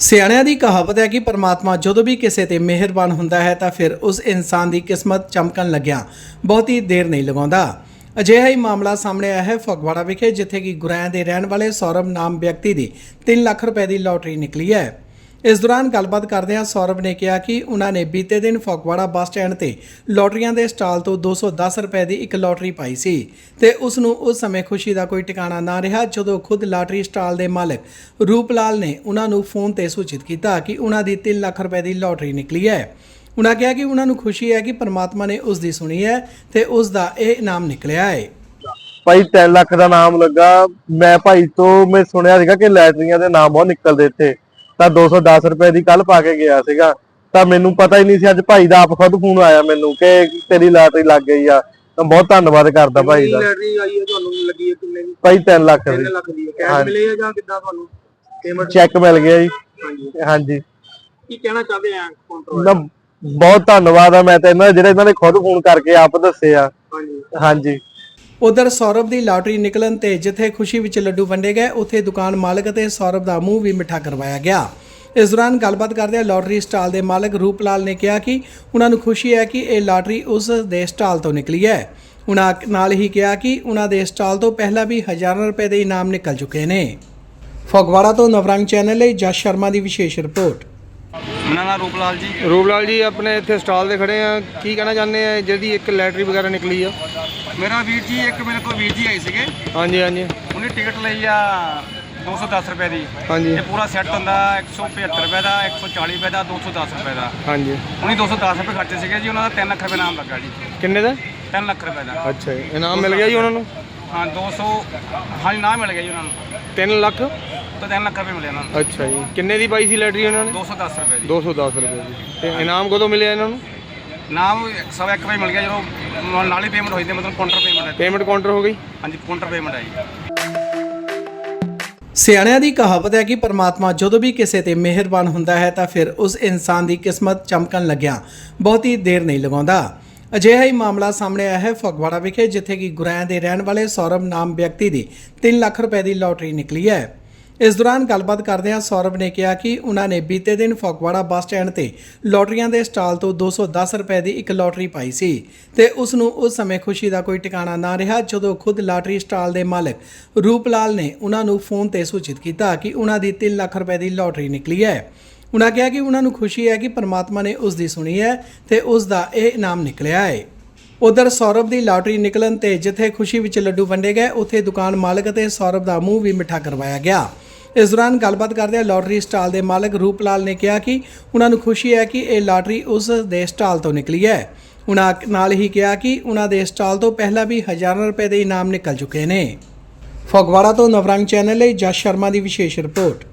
ਸਿਆਣਿਆਂ ਦੀ ਕਹਾਵਤ ਹੈ ਕਿ ਪਰਮਾਤਮਾ ਜਦੋਂ ਵੀ ਕਿਸੇ ਤੇ ਮਿਹਰਬਾਨ ਹੁੰਦਾ ਹੈ ਤਾਂ ਫਿਰ ਉਸ ਇਨਸਾਨ ਦੀ ਕਿਸਮਤ ਚਮਕਣ ਲੱਗਿਆ। ਬਹੁਤੀ ਦੇਰ ਨਹੀਂ ਲਗਾਉਂਦਾ। ਅਜਿਹਾ ਹੀ ਮਾਮਲਾ ਸਾਹਮਣੇ ਆਇਆ ਹੈ ਫਗਵਾੜਾ ਵਿਖੇ, ਜਿੱਥੇ ਕਿ ਗੁਰੈਂ ਦੇ ਰਹਿਣ ਵਾਲੇ ਸੌਰਵ ਨਾਮ ਵਿਅਕਤੀ ਦੀ 3 ਲੱਖ ਰੁਪਏ ਦੀ ਲੋਟਰੀ ਨਿਕਲੀ ਹੈ। ਇਸ ਦੌਰਾਨ ਗੱਲਬਾਤ ਕਰਦਿਆਂ ਸੌਰਵ ਨੇ ਕਿਹਾ ਕਿ ਉਹਨਾਂ ਨੇ ਬੀਤੇ ਦਿਨ ਫਗਵਾੜਾ ਬੱਸ ਸਟੈਂਡ ਤੇ ਲੋਟਰੀਆਂ ਦੇ ਸਟਾਲ ਤੋਂ 210 ਰੁਪਏ ਦੀ ਇੱਕ ਲੋਟਰੀ ਪਾਈ ਸੀ ਤੇ ਉਸ ਨੂੰ ਉਸ ਸਮੇਂ ਖੁਸ਼ੀ ਦਾ ਕੋਈ ਟਿਕਾਣਾ ਨਾ ਰਿਹਾ ਜਦੋਂ ਖੁਦ ਲਾਟਰੀ ਸਟਾਲ ਦੇ ਮਾਲਕ ਰੂਪਲਾਲ ਨੇ ਉਹਨਾਂ ਨੂੰ ਫੋਨ ਤੇ ਸੂਚਿਤ ਕੀਤਾ ਕਿ ਉਹਨਾਂ ਦੀ 3 ਲੱਖ ਰੁਪਏ ਦੀ ਲੋਟਰੀ ਨਿਕਲੀ ਹੈ। ਉਹਨਾਂ ਕਿਹਾ ਕਿ ਉਹਨਾਂ ਨੂੰ ਖੁਸ਼ੀ ਹੈ ਕਿ ਪਰਮਾਤਮਾ ਨੇ ਉਸ ਦੀ ਸੁਣੀ ਹੈ ਤੇ ਉਸ ਦਾ ਇਹ ਇਨਾਮ ਨਿਕਲਿਆ ਹੈ। ਭਾਈ 3 ਲੱਖ ਦਾ ਨਾਮ ਲੱਗਾ। ਮੈਂ ਭਾਈ ਤੋਂ, ਮੈਂ ਸੁਣਿਆ ਸੀਗਾ ਕਿ ਲੈਟਰੀਆਂ ਦੇ ਨਾਮ ਬਹੁਤ ਨਿਕਲਦੇ ਇੱਥੇ। ਤਾਂ 210 ਰੁਪਏ ਦੀ ਕੱਲ ਪਾ ਕੇ ਗਿਆ ਸੀਗਾ। ਤਾਂ ਮੈਨੂੰ ਪਤਾ ਹੀ ਨਹੀਂ ਸੀ ਅੱਜ ਭਾਈ ਦਾ ਆਪ ਖੁਦ ਫੋਨ ਆਇਆ ਮੈਨੂੰ ਕਿ ਤੇਰੀ ਲਾਟਰੀ ਲੱਗ ਗਈ ਆ। ਤਾਂ ਬਹੁਤ ਧੰਨਵਾਦ ਕਰਦਾ ਭਾਈ ਦਾ। ਲੈਟਰੀ ਆਈ ਹੈ ਤੁਹਾਨੂੰ? ਲੱਗੀ ਹੈ ਕਿੰਨੇ ਦੀ? ਭਾਈ 3 ਲੱਖ 3 ਦੀ ਲੱਖ ਦੀ ਹੈ। ਕੈਸ਼ ਹਾਂਜੀ। ਮਿਲੇ ਆ ਜਾਂ ਕਿੱਦਾਂ ਤੁਹਾਨੂੰ? ਪੇਮੈਂਟ ਚੈੱਕ ਮਿਲ ਗਿਆ ਜੀ। ਹਾਂਜੀ। ਕੀ ਕਹਿਣਾ ਚਾਹਦੇ ਆ ਕੰਟਰੋਲ ਬਹੁਤ ਧੰਨਵਾਦ ਆ ਮੈਂ ਤਾਂ ਇਹਨਾਂ ਜਿਹੜੇ ਇਹਨਾਂ ਨੇ ਖੁਦ ਫੋਨ ਕਰਕੇ ਆਪ ਦੱਸੇ ਆ। ਹਾਂਜੀ। ਹਾਂਜੀ। ਉਧਰ ਸੌਰਵ ਦੀ ਲਾਟਰੀ ਨਿਕਲਣ ਤੇ ਜਿੱਥੇ ਖੁਸ਼ੀ ਵਿੱਚ ਲੱਡੂ ਵੰਡੇ ਗਏ ਉੱਥੇ ਦੁਕਾਨ ਮਾਲਕ ਅਤੇ ਸੌਰਵ ਦਾ ਮੂੰਹ ਵੀ ਮਿੱਠਾ ਕਰਵਾਇਆ ਗਿਆ। ਇਸ ਦੌਰਾਨ ਗੱਲਬਾਤ ਕਰਦਿਆਂ ਲਾਟਰੀ ਸਟਾਲ ਦੇ ਮਾਲਕ ਰੂਪਲਾਲ ਨੇ ਕਿਹਾ ਕਿ ਉਹਨਾਂ ਨੂੰ ਖੁਸ਼ੀ ਹੈ ਕਿ ਇਹ ਲਾਟਰੀ ਉਸ ਦੇ ਸਟਾਲ ਤੋਂ ਨਿਕਲੀ ਹੈ। ਉਹਨਾਂ ਨਾਲ ਹੀ ਕਿਹਾ ਕਿ ਉਹਨਾਂ ਦੇ ਸਟਾਲ ਤੋਂ ਪਹਿਲਾਂ ਵੀ ਹਜ਼ਾਰਾਂ ਰੁਪਏ ਦੇ ਇਨਾਮ ਨਿਕਲ ਚੁੱਕੇ ਨੇ। ਫਗਵਾੜਾ ਤੋਂ ਨਵਰੰਗ ਚੈਨਲ ਲਈ ਜਸ ਸ਼ਰਮਾ ਦੀ ਵਿਸ਼ੇਸ਼ ਰਿਪੋਰਟ। ਮੇਰਾ ਨਾਮ ਰੂਪਲਾਲ ਜੀ। ਰੂਪਲਾਲ ਜੀ ਆਪਣੇ ਇੱਥੇ ਸਟਾਲ ਤੇ ਖੜੇ ਆ। ਕੀ ਕਹਿਣਾ ਚਾਹੁੰਦੇ ਆ? ਜਿਹਦੀ ਇੱਕ ਲੈਟਰੀ ਵਗੈਰਾ ਨਿਕਲੀ ਆ। ਮੇਰਾ ਵੀਰ ਜੀ ਇੱਕ ਮੇਰੇ ਕੋਲ ਵੀਰ ਜੀ ਆਏ ਸੀਗੇ। ਹਾਂਜੀ ਹਾਂਜੀ। ਉਹਨੇ ਟਿਕਟ ਲਈ ਆ 210 ਰੁਪਏ ਦੀ। ਹਾਂਜੀ। ਇਹ ਪੂਰਾ ਸੈੱਟ ਹੁੰਦਾ 175 ਰੁਪਏ ਦਾ 140 ਰੁਪਏ ਦਾ 210 ਰੁਪਏ ਦਾ। ਹਾਂਜੀ। ਉਹਨੇ 210 ਰੁਪਏ ਖਰਚੇ ਸੀਗੇ ਜੀ ਉਹਨਾਂ ਦਾ 3 ਲੱਖ ਰੁਪਏ ਨਾਮ ਲੱਗਾ ਜੀ। ਕਿੰਨੇ ਦਾ? 3 ਲੱਖ ਰੁਪਏ ਦਾ। ਅੱਛਾ ਜੀ। ਇਨਾਮ ਮਿਲ ਗਿਆ ਜੀ ਉਹਨਾਂ ਨੂੰ? ਹਾਂ 200 ਹਾਂਜੀ ਨਾਮ ਮਿਲ ਗਿਆ ਜੀ ਉਹਨਾਂ ਨੂੰ। 3 ਲੱਖ? ਤਾਂ 3 ਲੱਖ ਰੁਪਏ ਮਿਲੇ ਉਹਨਾਂ ਨੂੰ। ਅੱਛਾ ਜੀ। ਕਿੰਨੇ ਦੀ ਪਾਈ ਸੀ ਲੈਟਰੀ ਉਹਨਾਂ ਨੇ? 210 ਰੁਪਏ ਦੀ। 210 ਰੁਪਏ ਦੀ। ਤੇ ਇਨਾਮ ਕਦੋਂ ਮਿਲਿਆ ਇਹਨਾਂ ਨੂੰ? ਨਾਮ ਸਵਾ ਇੱਕ ਵਜੇ ਮਿਲ ਗਿਆ ਜਦੋਂ ਨਾਲ ਹੀ ਪੇਮੈਂਟ ਹੋਈ ਤੇ ਮਤਲਬ ਕਾਊਂਟਰ ਪੇਮੈਂਟ ਹੈ। ਪੇਮੈਂਟ ਕਾਊਂਟਰ ਹੋ ਗਈ? ਹਾਂਜੀ ਕਾਊਂਟਰ ਪੇਮੈਂਟ ਹੈ ਜੀ। ਸਿਆਣਿਆਂ ਦੀ ਕਹਾਵਤ ਹੈ ਕਿ ਪਰਮਾਤਮਾ ਜਦੋਂ ਵੀ ਕਿਸੇ ਤੇ ਮਿਹਰਬਾਨ ਹੁੰਦਾ ਹੈ ਤਾਂ ਫਿਰ ਉਸ ਇਨਸਾਨ ਦੀ ਕਿਸਮਤ ਚਮਕਣ ਲੱਗਿਆ ਬਹੁਤੀ ਦੇਰ ਨਹੀਂ ਲਗਾਉਂਦਾ। ਅਜਿਹਾ ਹੀ ਮਾਮਲਾ ਸਾਹਮਣੇ ਆਇਆ ਹੈ ਫਗਵਾੜਾ ਵਿਖੇ ਜਿੱਥੇ ਕਿ ਗੁਰੈਂ ਦੇ ਰਹਿਣ ਵਾਲੇ ਸੌਰਵ ਨਾਮ ਵਿਅਕਤੀ ਦੀ 3 ਲੱਖ ਰੁਪਏ ਦੀ ਲੋਟਰੀ ਨਿਕਲੀ ਹੈ। ਇਸ ਦੌਰਾਨ ਗੱਲਬਾਤ ਕਰਦਿਆਂ ਸੌਰਵ ਨੇ ਕਿਹਾ ਕਿ ਉਹਨਾਂ ਨੇ ਬੀਤੇ ਦਿਨ ਫਗਵਾੜਾ ਬੱਸ ਸਟੈਂਡ ਤੇ ਲੋਟਰੀਆਂ ਦੇ ਸਟਾਲ ਤੋਂ 210 ਰੁਪਏ ਦੀ ਇੱਕ ਲੋਟਰੀ ਪਾਈ ਸੀ ਤੇ ਉਸ ਨੂੰ ਉਸ ਸਮੇਂ ਖੁਸ਼ੀ ਦਾ ਕੋਈ ਟਿਕਾਣਾ ਨਾ ਰਿਹਾ, ਜਦੋਂ ਖੁਦ ਲਾਟਰੀ ਸਟਾਲ ਦੇ ਮਾਲਕ ਰੂਪਲਾਲ ਨੇ ਉਹਨਾਂ ਨੂੰ ਫੋਨ ਤੇ ਸੂਚਿਤ ਕੀਤਾ ਕਿ ਉਹਨਾਂ ਦੀ 3 ਲੱਖ ਰੁਪਏ ਦੀ ਲੋਟਰੀ ਨਿਕਲੀ ਹੈ। ਉਹਨਾਂ ਕਿਹਾ ਕਿ ਉਹਨਾਂ ਨੂੰ ਖੁਸ਼ੀ ਹੈ ਕਿ ਪਰਮਾਤਮਾ ਨੇ ਉਸ ਦੀ ਸੁਣੀ ਹੈ ਤੇ ਉਸ ਦਾ ਇਹ ਇਨਾਮ ਨਿਕਲਿਆ ਹੈ। ਉਧਰ ਸੌਰਵ ਦੀ ਲਾਟਰੀ ਨਿਕਲਣ ਤੇ ਜਿੱਥੇ ਖੁਸ਼ੀ ਵਿੱਚ ਲੱਡੂ ਵੰਡੇ ਗਏ, ਉੱਥੇ ਦੁਕਾਨ ਮਾਲਕ ਅਤੇ ਸੌਰਵ ਦਾ ਮੂੰਹ ਵੀ ਮਿੱਠਾ ਕਰਵਾਇਆ ਗਿਆ। ਇਸ ਦੌਰਾਨ ਗੱਲਬਾਤ ਕਰਦਿਆਂ ਲਾਟਰੀ ਸਟਾਲ ਦੇ ਮਾਲਕ ਰੂਪ ਲਾਲ ਨੇ ਕਿਹਾ ਕਿ ਉਹਨਾਂ ਨੂੰ ਖੁਸ਼ੀ ਹੈ ਕਿ ਇਹ ਲਾਟਰੀ ਉਸ ਦੇ ਸਟਾਲ ਤੋਂ ਨਿਕਲੀ ਹੈ। ਉਹਨਾਂ ਨਾਲ ਹੀ ਕਿਹਾ ਕਿ ਉਹਨਾਂ ਦੇ ਸਟਾਲ ਤੋਂ ਪਹਿਲਾਂ ਵੀ ਹਜ਼ਾਰਾਂ ਰੁਪਏ ਦੇ ਇਨਾਮ ਨਿਕਲ ਚੁੱਕੇ ਨੇ। ਫਗਵਾੜਾ ਤੋਂ ਨਵਰੰਗ ਚੈਨਲ ਲਈ ਜਸ ਸ਼ਰਮਾ ਦੀ ਵਿਸ਼ੇਸ਼ ਰਿਪੋਰਟ।